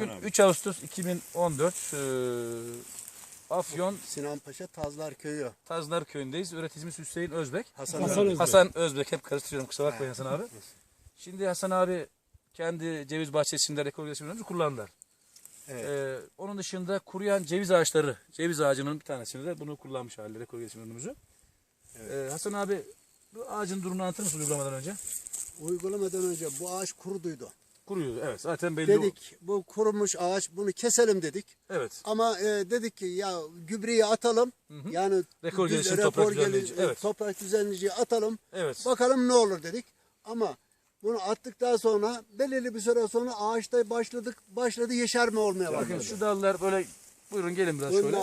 Bugün abi. 3 Ağustos 2014 eee, Afyon Sinan Paşa Tazlar Köyü. Tazlar Köyü'ndeyiz. Öğreticimiz Hüseyin Özbek. Hasan, Hasan Özbek. Hasan Özbek hep karıştırıyorum kusura bakmayın Hasan abi. Şimdi Hasan abi kendi ceviz bahçesinde rekor gelişimlerimizi kullandılar. Evet. Ee, onun dışında kuruyan ceviz ağaçları, ceviz ağacının bir tanesini de bunu kullanmış hali rekor gelişim ürünümüzü. Ee, Hasan abi bu ağacın durumunu anlatır mısın uygulamadan önce? Uygulamadan önce bu ağaç kuruduydu. Kuruyor evet zaten belli. Dedik bu kurumuş ağaç bunu keselim dedik. Evet. Ama e, dedik ki ya gübreyi atalım. Yani Rekor düz- gelişim, toprak düzenleyici, evet. toprak düzenleyiciyi atalım. Evet. Bakalım ne olur dedik. Ama bunu attıktan sonra belirli bir süre sonra ağaçta başladık başladı yeşerme olmaya Bakın başladı. şu dallar böyle buyurun gelin biraz şöyle.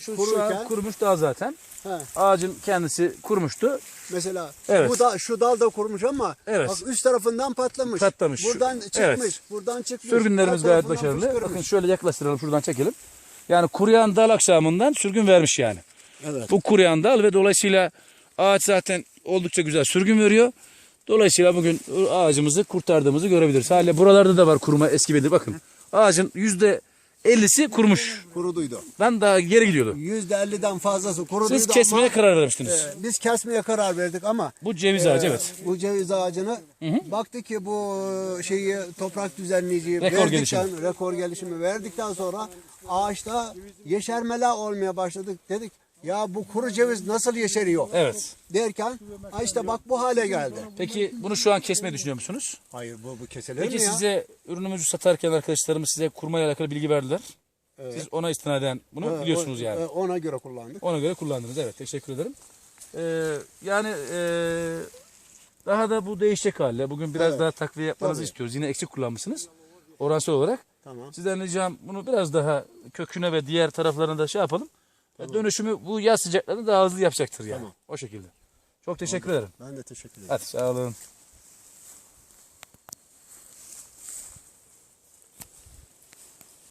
Şu, şu kururken an kurumuş dal zaten. he, Ağacın kendisi kurumuştu. mesela Evet. bu da şu dal da kurumuş ama Evet. bak üst tarafından patlamış. Patlamış. Şu- Buradan çıkmış. Evet. Buradan çıkmış. Sürgünlerimiz alt gayet tarafından başarılı. fışkırmış. Bakın şöyle yaklaştıralım şuradan çekelim. Yani kuruyan dal aksamından sürgün vermiş yani. Evet. Bu kuruyan dal ve dolayısıyla ağaç zaten oldukça güzel sürgün veriyor. Dolayısıyla bugün ağacımızı kurtardığımızı görebiliriz. Hala buralarda da var kuruma eski bedir. Bakın ağacın yüzde ellisi kurumuş. Kuruduydu. Ben daha geri gidiyordu. Yüzde elliden fazlası kuruduydu Siz kesmeye ama karar vermiştiniz. e, biz kesmeye karar verdik ama Bu ceviz ağacı evet. bu ceviz ağacını baktık ki bu şeyi toprak düzenleyiciyi Rekor verdikten, gelişimi. rekor gelişimi verdikten sonra ağaçta yeşermeler olmaya başladık. Dedik ya bu kuru ceviz nasıl yeşeriyor? Evet. Derken "Aa işte bak bu hale geldi. Peki bunu şu an kesmeyi düşünüyor musunuz? Hayır bu bu kesilir Peki mi ya? size ürünümüzü satarken arkadaşlarımız size kurmayla alakalı bilgi verdiler. Siz ona istinaden bunu Ee, biliyorsunuz o- yani. e, Ona göre kullandık. Ona göre kullandınız. Evet teşekkür ederim. Ee, yani ee, daha da bu değişecek hale. Bugün biraz Evet. daha takviye yapmanızı Tabii. istiyoruz. Yine eksik kullanmışsınız. Oransal olarak. Tamam. Sizden ricam bunu biraz daha köküne ve diğer taraflarına da şey yapalım. Dönüşümü bu yaz sıcaklarında daha hızlı yapacaktır yani. Tamam. O şekilde. Çok teşekkür ederim. Ben de teşekkür ederim. Hadi sağ olun.